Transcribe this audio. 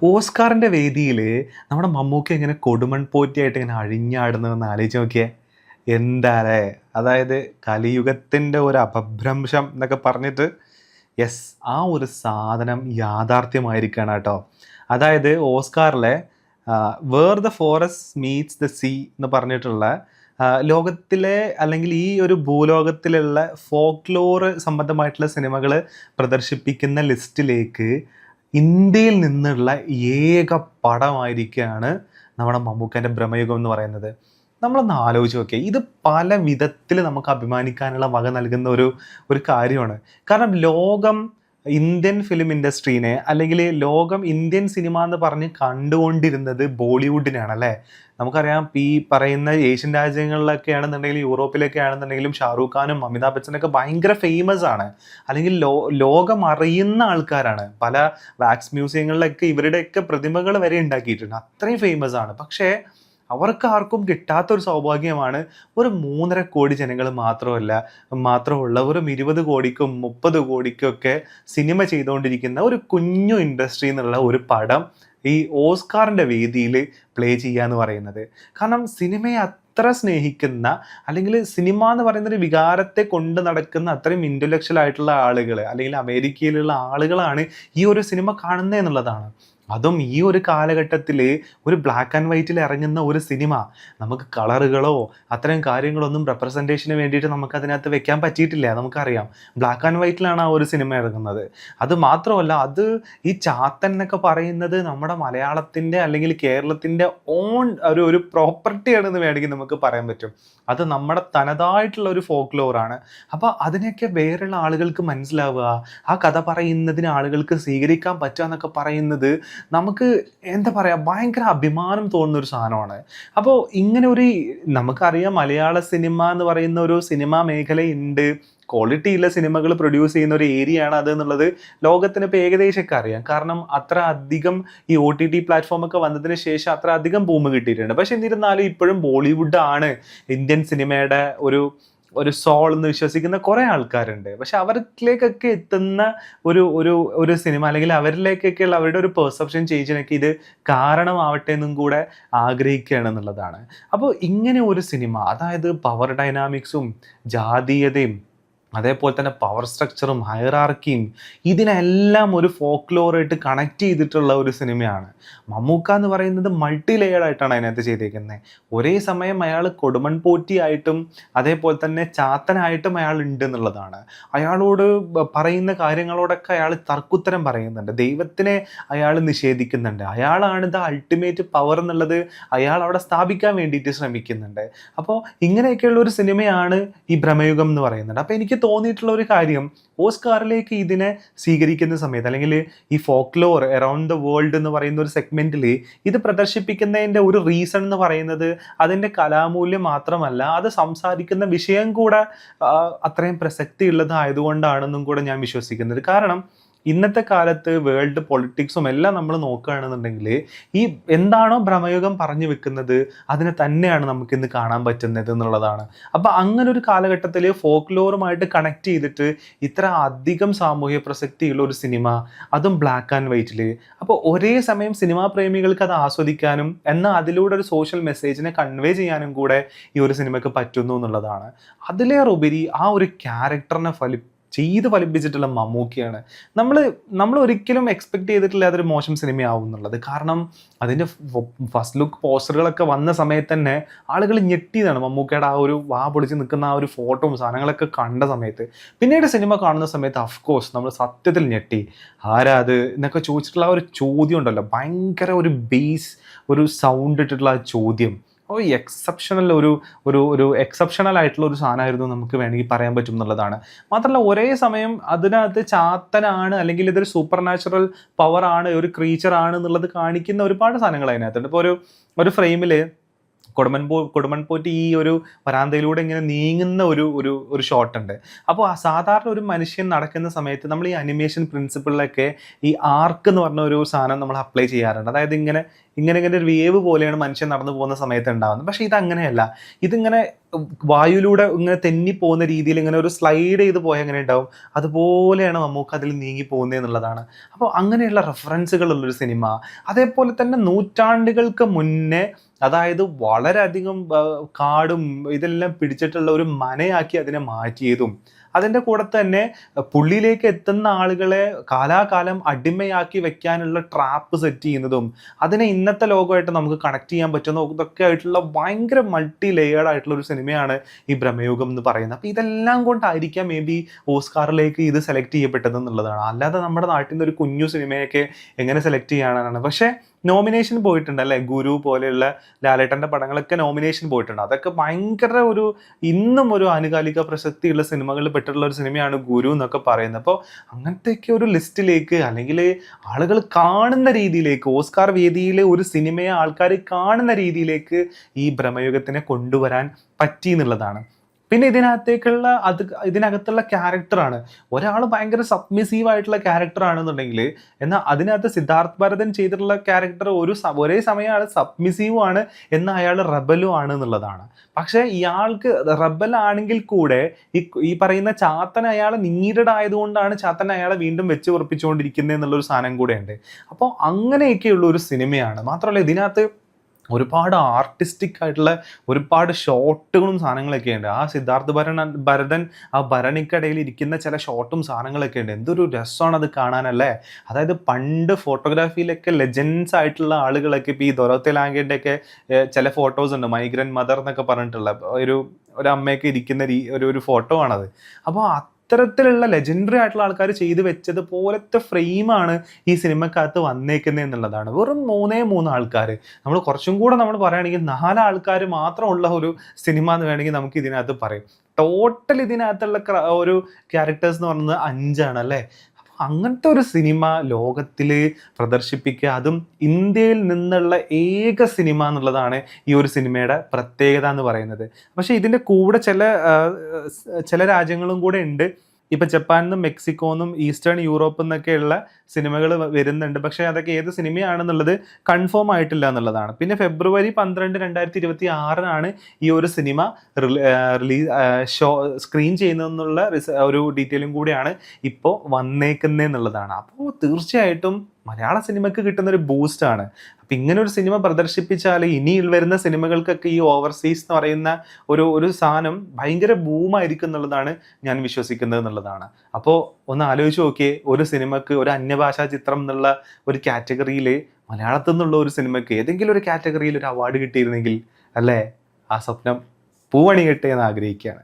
ഓസ്കാറിന്റെ വേദിയിൽ നമ്മുടെ മമ്മൂക്ക ഇങ്ങനെ കൊടുമൺ പോറ്റിയായിട്ട് ഇങ്ങനെ അഴിഞ്ഞാടുന്നതെന്ന് ആലോചിച്ച് നോക്കിയേ. എന്താ അല്ലേ അതായത് കലിയുഗത്തിന്റെ ഒരു അപഭ്രംശം എന്നൊക്കെ പറഞ്ഞിട്ട് യെസ് ആ ഒരു സാധനം യാഥാർത്ഥ്യമായിരിക്കുകയാണ് കേട്ടോ. അതായത് ഓസ്കാറിലെ where the forest meets the sea എന്ന് പറഞ്ഞിട്ടുള്ള ലോകത്തിലെ അല്ലെങ്കിൽ ഈ ഒരു ഭൂലോകത്തിലുള്ള ഫോക്ലോർ സംബന്ധമായിട്ടുള്ള സിനിമകൾ പ്രദർശിപ്പിക്കുന്ന ലിസ്റ്റിലേക്ക് ഇന്ത്യയിൽ നിന്നുള്ള ഏക പടമായിരിക്കുകയാണ് നമ്മുടെ മമ്മൂക്കന്റെ ബ്രഹ്മയുഗം എന്ന് പറയുന്നത്. നമ്മളൊന്ന് ആലോചിച്ച് നോക്കിയ ഇത് പല വിധത്തിൽ നമുക്ക് അഭിമാനിക്കാനുള്ള വക നൽകുന്ന ഒരു ഒരു കാര്യമാണ്. കാരണം ലോകം ഇന്ത്യൻ ഫിലിം ഇൻഡസ്ട്രീനെ അല്ലെങ്കിൽ ലോകം ഇന്ത്യൻ സിനിമ എന്ന് പറഞ്ഞ് കണ്ടുകൊണ്ടിരുന്നത് ബോളിവുഡിനാണ് അല്ലേ നമുക്കറിയാം ഈ പറയുന്ന ഏഷ്യൻ രാജ്യങ്ങളിലൊക്കെ ആണെന്നുണ്ടെങ്കിലും യൂറോപ്പിലൊക്കെ ആണെന്നുണ്ടെങ്കിലും ഷാറൂഖ് ഖാനും അമിതാഭ് ബച്ചനൊക്കെ ഭയങ്കര ഫേമസ് ആണ്. അല്ലെങ്കിൽ ലോ ലോകം അറിയുന്ന ആൾക്കാരാണ്. പല വാക്സ് മ്യൂസിയങ്ങളിലൊക്കെ ഇവരുടെയൊക്കെ പ്രതിമകൾ വരെ ഉണ്ടാക്കിയിട്ടുണ്ട്. അത്രയും ഫേമസ് ആണ്. പക്ഷേ അവർക്ക് ആർക്കും കിട്ടാത്ത ഒരു സൗഭാഗ്യമാണ് ഒരു മൂന്നര കോടി ജനങ്ങൾ മാത്രമല്ല മാത്രമുള്ള വെറും ഇരുപത് കോടിക്കും മുപ്പത് കോടിക്കൊക്കെ സിനിമ ചെയ്തുകൊണ്ടിരിക്കുന്ന ഒരു കുഞ്ഞു ഇൻഡസ്ട്രി എന്നുള്ള ഒരു പടം ഈ ഓസ്കാറിന്റെ വേദിയിൽ പ്ലേ ചെയ്യുക എന്ന് പറയുന്നത്. കാരണം സിനിമയെ അത്ര സ്നേഹിക്കുന്ന അല്ലെങ്കിൽ സിനിമ എന്ന് പറയുന്ന ഒരു വികാരത്തെ കൊണ്ട് നടക്കുന്ന അത്രയും ഇന്റലക്ച്വൽ ആയിട്ടുള്ള ആളുകൾ അല്ലെങ്കിൽ അമേരിക്കയിലുള്ള ആളുകളാണ് ഈ ഒരു സിനിമ കാണുന്നത് എന്നുള്ളതാണ്. അതും ഈ ഒരു കാലഘട്ടത്തിൽ ഒരു ബ്ലാക്ക് ആൻഡ് വൈറ്റിൽ ഇറങ്ങുന്ന ഒരു സിനിമ. നമുക്ക് കളറുകളോ അത്തരം കാര്യങ്ങളൊന്നും റെപ്രസെന്റേഷന് വേണ്ടിയിട്ട് നമുക്ക് അതിനകത്ത് വെക്കാൻ പറ്റിയിട്ടില്ല നമുക്കറിയാം. ബ്ലാക്ക് ആൻഡ് വൈറ്റിലാണ് ആ ഒരു സിനിമ ഇറങ്ങുന്നത്. അത് മാത്രമല്ല അത് ഈ ചാത്തൻ എന്നൊക്കെ പറയുന്നത് നമ്മുടെ മലയാളത്തിന്റെ അല്ലെങ്കിൽ കേരളത്തിന്റെ ഓൺ ഒരു ഒരു പ്രോപ്പർട്ടിയാണെന്ന് വേണമെങ്കിൽ നമുക്ക് പറയാൻ പറ്റും. അത് നമ്മുടെ തനതായിട്ടുള്ള ഒരു ഫോക്ക് ലോറാണ് അപ്പോൾ അതിനെയൊക്കെ വേറെയുള്ള ആളുകൾക്ക് മനസ്സിലാവുക. ആ കഥ പറയുന്നതിന് ആളുകൾക്ക് സ്വീകരിക്കാൻ പറ്റുക എന്നൊക്കെ പറയുന്നത് നമുക്ക് എന്താ പറയുക ഭയങ്കര അഭിമാനം തോന്നുന്ന ഒരു സാധനമാണ്. അപ്പോൾ ഇങ്ങനെ ഒരു നമുക്കറിയാം മലയാള സിനിമ എന്ന് പറയുന്ന ഒരു സിനിമാ മേഖലയുണ്ട്. ക്വാളിറ്റി ക്വാളിറ്റിയുള്ള സിനിമകൾ പ്രൊഡ്യൂസ് ചെയ്യുന്ന ഒരു ഏരിയ ആണ് അത് എന്നുള്ളത് ലോകത്തിന് ഇപ്പോൾ ഏകദേശമൊക്കെ അറിയാം. കാരണം അത്ര അധികം ഈ ഒ ടി ടി പ്ലാറ്റ്ഫോമൊക്കെ വന്നതിന് ശേഷം അത്ര അധികം ഭൂമി കിട്ടിയിട്ടുണ്ട്. പക്ഷെ എന്നിരുന്നാലും ഇപ്പോഴും ബോളിവുഡ് ആണ് ഇന്ത്യൻ സിനിമയുടെ ഒരു ഒരു സോൾ എന്ന് വിശ്വസിക്കുന്ന കുറേ ആൾക്കാരുണ്ട്. പക്ഷെ അവരിലേക്കൊക്കെ എത്തുന്ന ഒരു ഒരു ഒരു സിനിമ അല്ലെങ്കിൽ അവരിലേക്കൊക്കെയുള്ള അവരുടെ ഒരു പെർസെപ്ഷൻ ചേഞ്ചിനൊക്കെ ഇത് കാരണമാവട്ടെ എന്നും കൂടെ ആഗ്രഹിക്കുകയാണ് എന്നുള്ളതാണ്. അപ്പോൾ ഇങ്ങനെ ഒരു സിനിമ അതായത് പവർ ഡൈനാമിക്സും ജാതീയതയും അതേപോലെ തന്നെ പവർ സ്ട്രക്ചറും ഹയറാർക്കിയും ഇതിനെല്ലാം ഒരു ഫോക്ലോറായിട്ട് കണക്ട് ചെയ്തിട്ടുള്ള ഒരു സിനിമയാണ്. മമ്മൂക്ക എന്ന് പറയുന്നത് മൾട്ടി ലെയർഡ് ആയിട്ടാണ് അതിനകത്ത് ചെയ്തേക്കുന്നത് ഒരേ സമയം അയാൾ കൊടുമൺ പോറ്റിയായിട്ടും അതേപോലെ തന്നെ ചാത്തനായിട്ടും അയാൾ ഉണ്ട് എന്നുള്ളതാണ്. അയാളോട് പറയുന്ന കാര്യങ്ങളോടൊക്കെ അയാൾ തർക്കുത്തരം പറയുന്നുണ്ട്. ദൈവത്തിനെ അയാൾ നിഷേധിക്കുന്നുണ്ട്. അയാളാണ് ദ അൾട്ടിമേറ്റ് പവർ എന്നുള്ളത് അയാൾ അവിടെ സ്ഥാപിക്കാൻ വേണ്ടിയിട്ട് ശ്രമിക്കുന്നുണ്ട്. അപ്പോൾ ഇങ്ങനെയൊക്കെയുള്ള ഒരു സിനിമയാണ് ഈ ഭ്രമയുഗം എന്ന് പറയുന്നത്. അപ്പോൾ എനിക്ക് തോന്നിയിട്ടുള്ള ഒരു കാര്യം ഓസ്കാറിലേക്ക് ഇതിനെ സ്വീകരിക്കുന്ന സമയത്ത് അല്ലെങ്കിൽ ഈ ഫോക്ലോർ അറൗണ്ട് ദ വേൾഡ് എന്ന് പറയുന്ന ഒരു സെഗ്മെന്റിൽ ഇത് പ്രദർശിപ്പിക്കുന്നതിന്റെ ഒരു റീസൺ എന്ന് പറയുന്നത് അതിന്റെ കലാമൂല്യം മാത്രമല്ല അത് സംസാരിക്കുന്ന വിഷയം കൂടെ അത്രയും പ്രസക്തി ഉള്ളതായതുകൊണ്ടാണെന്നും കൂടെ ഞാൻ വിശ്വസിക്കുന്നത്. കാരണം ഇന്നത്തെ കാലത്ത് വേൾഡ് പൊളിറ്റിക്സും എല്ലാം നമ്മൾ നോക്കുകയാണെന്നുണ്ടെങ്കിൽ ഈ എന്താണോ ഭ്രമയുഗം പറഞ്ഞു വെക്കുന്നത് അതിനെ തന്നെയാണ് നമുക്ക് ഇന്ന് കാണാൻ പറ്റുന്നത് എന്നുള്ളതാണ്. അപ്പൊ അങ്ങനെ ഒരു കാലഘട്ടത്തിൽ ഫോക്ലോറുമായിട്ട് കണക്ട് ചെയ്തിട്ട് ഇത്ര അധികം സാമൂഹ്യ പ്രസക്തിയുള്ള ഒരു സിനിമ അതും ബ്ലാക്ക് ആൻഡ് വൈറ്റിൽ അപ്പോൾ ഒരേ സമയം സിനിമാ പ്രേമികൾക്ക് അത് ആസ്വദിക്കാനും എന്നാൽ അതിലൂടെ ഒരു സോഷ്യൽ മെസ്സേജിനെ കൺവേ ചെയ്യാനും കൂടെ ഈ ഒരു സിനിമയ്ക്ക് പറ്റുന്നു എന്നുള്ളതാണ്. അതിലേറെ ഉപരി ആ ഒരു ക്യാരക്ടറിനെ ഫലി ചെയ്ത് ഫലിപ്പിച്ചിട്ടുള്ള മമ്മൂക്കിയാണ്. നമ്മൾ നമ്മൾ ഒരിക്കലും എക്സ്പെക്ട് ചെയ്തിട്ടില്ല അതൊരു മോശം സിനിമയാവും എന്നുള്ളത് കാരണം അതിന്റെ ഫസ്റ്റ് ലുക്ക് പോസ്റ്ററുകളൊക്കെ വന്ന സമയത്ത് തന്നെ ആളുകൾ ഞെട്ടിയതാണ് മമ്മൂക്കയുടെ ആ ഒരു വാ പൊളിച്ച് നിൽക്കുന്ന ആ ഒരു ഫോട്ടോയും സാധനങ്ങളൊക്കെ കണ്ട സമയത്ത്. പിന്നീട് സിനിമ കാണുന്ന സമയത്ത് അഫ്കോഴ്സ് നമ്മൾ സത്യത്തിൽ ഞെട്ടി. ആരാ അത്? എന്നൊക്കെ ചോദിച്ചിട്ടുള്ള ആ ഒരു ചോദ്യം ഉണ്ടല്ലോ. ഭയങ്കര ഒരു ബേസ് ഒരു സൗണ്ട് ഇട്ടിട്ടുള്ള ആ ചോദ്യം. ഓ എക്സെപ്ഷണൽ ഒരു ഒരു ഒരു എക്സെപ്ഷണൽ ആയിട്ടുള്ള ഒരു സാധനമായിരുന്നു നമുക്ക് വേണമെങ്കിൽ പറയാൻ പറ്റും എന്നുള്ളതാണ്. മാത്രമല്ല ഒരേ സമയം അതിനകത്ത് ചാത്തനാണ് അല്ലെങ്കിൽ ഇതൊരു സൂപ്പർ നാച്ചുറൽ പവർ ആണ് ഒരു ക്രീച്ചർ ആണ് എന്നുള്ളത് കാണിക്കുന്ന ഒരുപാട് സാധനങ്ങൾ അതിനകത്തുണ്ട്. ഇപ്പോൾ ഒരു ഒരു ഫ്രെയിമിൽ കൊടുമൺ പോ കൊടുമൺ പോറ്റി ഈ ഒരു വരാന്തയിലൂടെ ഇങ്ങനെ നീങ്ങുന്ന ഒരു ഒരു ഒരു ഷോട്ട് ഉണ്ട്. അപ്പോൾ സാധാരണ ഒരു മനുഷ്യൻ നടക്കുന്ന സമയത്ത് നമ്മൾ ഈ അനിമേഷൻ പ്രിൻസിപ്പിളിലൊക്കെ ഈ ആർക്ക് എന്ന് പറഞ്ഞ ഒരു സാധനം നമ്മൾ അപ്ലൈ ചെയ്യാറുണ്ട്. അതായത് ഇങ്ങനെ ഇങ്ങനെ ഇങ്ങനെ ഒരു വേവ് പോലെയാണ് മനുഷ്യൻ നടന്നു പോകുന്ന സമയത്ത് ഉണ്ടാകുന്നത് പക്ഷേ ഇത് അങ്ങനെയല്ല ഇതിങ്ങനെ വായുവിലൂടെ ഇങ്ങനെ തെന്നി പോകുന്ന രീതിയിൽ ഇങ്ങനെ ഒരു സ്ലൈഡ് ചെയ്ത് പോയാൽ എങ്ങനെ ഉണ്ടാവും? അതുപോലെയാണ് മമ്മൂക്ക അതിൽ നീങ്ങി പോകുന്നത് എന്നുള്ളതാണ്. അപ്പോൾ അങ്ങനെയുള്ള റെഫറൻസുകളുള്ളൊരു സിനിമ അതേപോലെ തന്നെ നൂറ്റാണ്ടുകൾക്ക് മുന്നേ അതായത് വളരെയധികം കാടും ഇതെല്ലാം പിടിച്ചിട്ടുള്ള ഒരു മനയാക്കി അതിനെ മാറ്റിയതും അതിന്റെ കൂടെ തന്നെ പുള്ളിയിലേക്ക് എത്തുന്ന ആളുകളെ കാലാകാലം അടിമയാക്കി വെക്കാനുള്ള ട്രാപ്പ് സെറ്റ് ചെയ്യുന്നതും അതിനെ ഇന്നത്തെ ലോകമായിട്ട് നമുക്ക് കണക്ട് ചെയ്യാൻ പറ്റുന്ന ഇതൊക്കെ ആയിട്ടുള്ള ഭയങ്കര മൾട്ടി ലെയേർഡ് ആയിട്ടുള്ള ഒരു സിനിമയാണ് ഈ ഭ്രമയുഗം എന്ന് പറയുന്നത്. അപ്പോൾ ഇതെല്ലാം കൊണ്ടായിരിക്കാം മേ ബി ഓസ്കാറിലേക്ക് ഇത് സെലക്ട് ചെയ്യപ്പെട്ടത് എന്നുള്ളതാണ് അല്ലാതെ നമ്മുടെ നാട്ടിൽ നിന്ന് ഒരു കുഞ്ഞു സിനിമയൊക്കെ എങ്ങനെ സെലക്ട് ചെയ്യാനാണ്? പക്ഷേ നോമിനേഷൻ പോയിട്ടുണ്ട് അല്ലേ? ഗുരു പോലെയുള്ള ലാലേട്ടന്റെ പടങ്ങളൊക്കെ നോമിനേഷൻ പോയിട്ടുണ്ട്. അതൊക്കെ ഭയങ്കര ഒരു ഇന്നും ഒരു ആനുകാലിക പ്രസക്തിയുള്ള സിനിമകളിൽ പെട്ടിട്ടുള്ള ഒരു സിനിമയാണ് ഗുരു എന്നൊക്കെ പറയുന്നത്. അപ്പോൾ അങ്ങനത്തെയൊക്കെ ഒരു ലിസ്റ്റിലേക്ക് അല്ലെങ്കിൽ ആളുകൾ കാണുന്ന രീതിയിലേക്ക് ഓസ്കാർ വേദിയിലെ ഒരു സിനിമയെ ആൾക്കാർ കാണുന്ന രീതിയിലേക്ക് ഈ ഭ്രമയുഗത്തിനെ കൊണ്ടുവരാൻ പറ്റി എന്നുള്ളതാണ്. പിന്നെ ഇതിനകത്തേക്കുള്ള അത് ഇതിനകത്തുള്ള ക്യാരക്ടറാണ് ഒരാൾ ഭയങ്കര സബ്മിസീവ് ആയിട്ടുള്ള ക്യാരക്ടർ ആണെന്നുണ്ടെങ്കിൽ എന്നാൽ അതിനകത്ത് സിദ്ധാർത്ഥ് ഭരതൻ ചെയ്തിട്ടുള്ള ക്യാരക്ടർ ഒരു ഒരേ സമയം അയാൾ സബ്മിസീവും ആണ് എന്നാൽ അയാൾ റബലും ആണ് എന്നുള്ളതാണ് പക്ഷേ ഇയാൾക്ക് റബൽ ആണെങ്കിൽ കൂടെ ഈ ഈ പറയുന്ന ചാത്തൻ അയാൾ നീഡഡ് ആയതുകൊണ്ടാണ് ചാത്തൻ അയാളെ വീണ്ടും വെച്ച് ഉറപ്പിച്ചുകൊണ്ടിരിക്കുന്നത് എന്നുള്ളൊരു സാധനം കൂടെ ഉണ്ട് അപ്പോൾ അങ്ങനെയൊക്കെയുള്ള ഒരു സിനിമയാണ്. മാത്രമല്ല ഇതിനകത്ത് ഒരുപാട് ആർട്ടിസ്റ്റിക് ആയിട്ടുള്ള ഒരുപാട് ഷോട്ടുകളും സാധനങ്ങളൊക്കെ ഉണ്ട്. ആ സിദ്ധാർത്ഥ് ഭരൻ ഭരതൻ ആ ഭരണിക്കടയിൽ ഇരിക്കുന്ന ചില ഷോട്ടും സാധനങ്ങളൊക്കെ ഉണ്ട്. എന്തൊരു രസമാണ് അത് കാണാനല്ലേ? അതായത് പണ്ട് ഫോട്ടോഗ്രാഫിയിലൊക്കെ ലെജൻസ് ആയിട്ടുള്ള ആളുകളൊക്കെ ഇപ്പോൾ ഈ ദൊറോത്തെ ലാംഗേന്റെ ഒക്കെ ചില ഫോട്ടോസ് ഉണ്ട്. മൈഗ്രൻ മദർ എന്നൊക്കെ പറഞ്ഞിട്ടുള്ള ഒരു ഒരു അമ്മയൊക്കെ ഇരിക്കുന്ന ഒരു ഒരു ഫോട്ടോ ആണത്. അപ്പോൾ അത്തരത്തിലുള്ള ലെജൻഡറി ആയിട്ടുള്ള ആൾക്കാർ ചെയ്തു വെച്ചത് പോലത്തെ ഫ്രെയിമാണ് ഈ സിനിമക്കകത്ത് വന്നേക്കുന്നത് എന്നുള്ളതാണ്. വെറും മൂന്നേ മൂന്ന് ആൾക്കാർ. നമ്മൾ കുറച്ചും കൂടെ നമ്മൾ പറയുകയാണെങ്കിൽ നാല് ആൾക്കാർ മാത്രമുള്ള ഒരു സിനിമ എന്ന് വേണമെങ്കിൽ നമുക്ക് ഇതിനകത്ത് പറയും. ടോട്ടൽ ഇതിനകത്തുള്ള ഒരു ക്യാരക്ടേഴ്സ് എന്ന് പറയുന്നത് അഞ്ചാണ് അല്ലേ? അങ്ങനത്തെ ഒരു സിനിമ ലോകത്തിൽ പ്രദർശിപ്പിക്കുക അതും ഇന്ത്യയിൽ നിന്നുള്ള ഏക സിനിമ എന്നുള്ളതാണ് ഈ ഒരു സിനിമയുടെ പ്രത്യേകത എന്ന് പറയുന്നത്. പക്ഷേ ഇതിന്റെ കൂടെ ചില ചില രാജ്യങ്ങളും കൂടെ ഉണ്ട്. ഇപ്പം ജപ്പാനിൽ നിന്നും മെക്സിക്കോന്നും ഈസ്റ്റേൺ യൂറോപ്പിൽ നിന്നൊക്കെയുള്ള സിനിമകൾ വരുന്നുണ്ട്. പക്ഷേ അതൊക്കെ ഏത് സിനിമയാണെന്നുള്ളത് കൺഫേം ആയിട്ടില്ല എന്നുള്ളതാണ്. പിന്നെ ഫെബ്രുവരി പന്ത്രണ്ട് രണ്ടായിരത്തി ഇരുപത്തി ആറിനാണ് ഈ ഒരു സിനിമ റിലീസ് ഷോ സ്ക്രീൻ ചെയ്യുന്നതെന്നുള്ള ഒരു ഡീറ്റെയിലും കൂടിയാണ് ഇപ്പോൾ വന്നേക്കുന്നത് എന്നുള്ളതാണ് അപ്പോൾ തീർച്ചയായിട്ടും മലയാള സിനിമയ്ക്ക് കിട്ടുന്ന ഒരു ബൂസ്റ്റ് ആണ്. അപ്പം ഇങ്ങനെ ഒരു സിനിമ പ്രദർശിപ്പിച്ചാൽ ഇനി വരുന്ന സിനിമകൾക്കൊക്കെ ഈ ഓവർസീസ് എന്ന് പറയുന്ന ഒരു ഒരു സാധനം ഭയങ്കര ബൂമായിരിക്കും എന്നുള്ളതാണ് ഞാൻ വിശ്വസിക്കുന്നത് എന്നുള്ളതാണ്. അപ്പോൾ ഒന്ന് ആലോചിച്ച് നോക്കിയേ ഒരു സിനിമക്ക് ഒരു അന്യഭാഷാ ചിത്രം എന്നുള്ള ഒരു കാറ്റഗറിയിൽ മലയാളത്തിൽ നിന്നുള്ള ഒരു സിനിമയ്ക്ക് ഏതെങ്കിലും ഒരു കാറ്റഗറിയിൽ ഒരു അവാർഡ് കിട്ടിയിരുന്നെങ്കിൽ അല്ലേ? ആ സ്വപ്നം പൂവണി എന്ന് ആഗ്രഹിക്കുകയാണ്.